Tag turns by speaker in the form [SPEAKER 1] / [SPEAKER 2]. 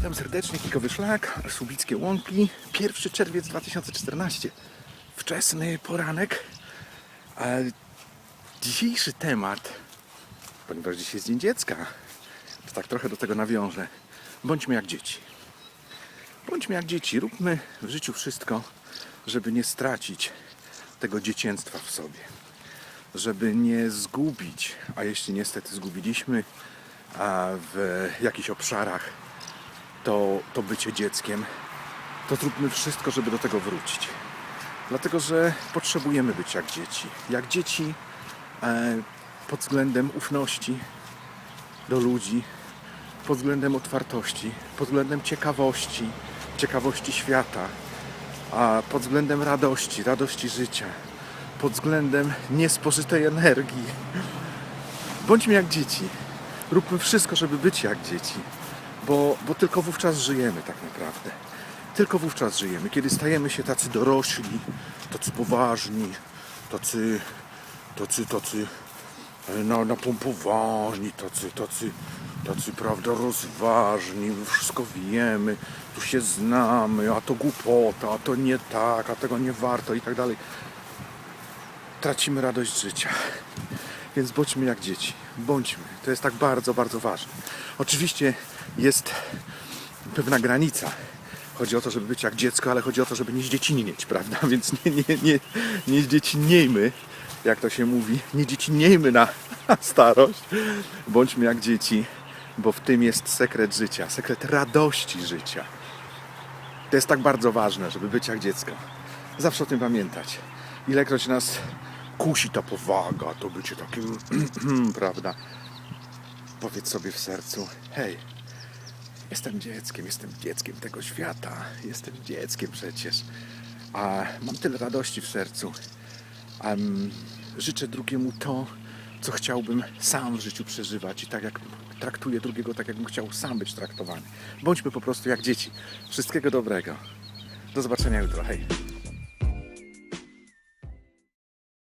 [SPEAKER 1] Witam serdecznie, Kikowy Szlak, Subickie Łąki, 1 czerwiec 2014. Wczesny poranek. A dzisiejszy temat, ponieważ dziś jest Dzień Dziecka, to tak trochę do tego nawiążę. Bądźmy jak dzieci. Bądźmy jak dzieci, róbmy w życiu wszystko, żeby nie stracić tego dziecięctwa w sobie. Żeby nie zgubić, a jeśli niestety zgubiliśmy w jakichś obszarach to, to bycie dzieckiem, to zróbmy wszystko, żeby do tego wrócić. Dlatego, że potrzebujemy być jak dzieci. Jak dzieci e, pod względem ufności do ludzi, pod względem otwartości, pod względem ciekawości, ciekawości świata, a pod względem radości, radości życia, pod względem niespożytej energii. Bądźmy jak dzieci. Róbmy wszystko, żeby być jak dzieci, bo, bo tylko wówczas żyjemy tak naprawdę. Tylko wówczas żyjemy, kiedy stajemy się tacy dorośli, tacy poważni, tacy, tacy, tacy e, na, napompowani, tacy, tacy, tacy, prawda, rozważni, wszystko wiemy, tu się znamy, a to głupota, a to nie tak, a tego nie warto i tak dalej. Tracimy radość życia. Więc bądźmy jak dzieci. Bądźmy. To jest tak bardzo, bardzo ważne. Oczywiście jest pewna granica. Chodzi o to, żeby być jak dziecko, ale chodzi o to, żeby nie zdziecinnieć, prawda? Więc nie, nie, nie, nie zdziecinniejmy, jak to się mówi. Nie dziecinniejmy na, na starość. Bądźmy jak dzieci, bo w tym jest sekret życia, sekret radości życia. To jest tak bardzo ważne, żeby być jak dziecko. Zawsze o tym pamiętać. Ilekroć nas kusi ta powaga, to bycie takim, prawda? Powiedz sobie w sercu, hej, jestem dzieckiem, jestem dzieckiem tego świata, jestem dzieckiem przecież, a mam tyle radości w sercu, mm, życzę drugiemu to, co chciałbym sam w życiu przeżywać i tak jak traktuję drugiego, tak jakbym chciał sam być traktowany. Bądźmy po prostu jak dzieci. Wszystkiego dobrego. Do zobaczenia jutro. Hej.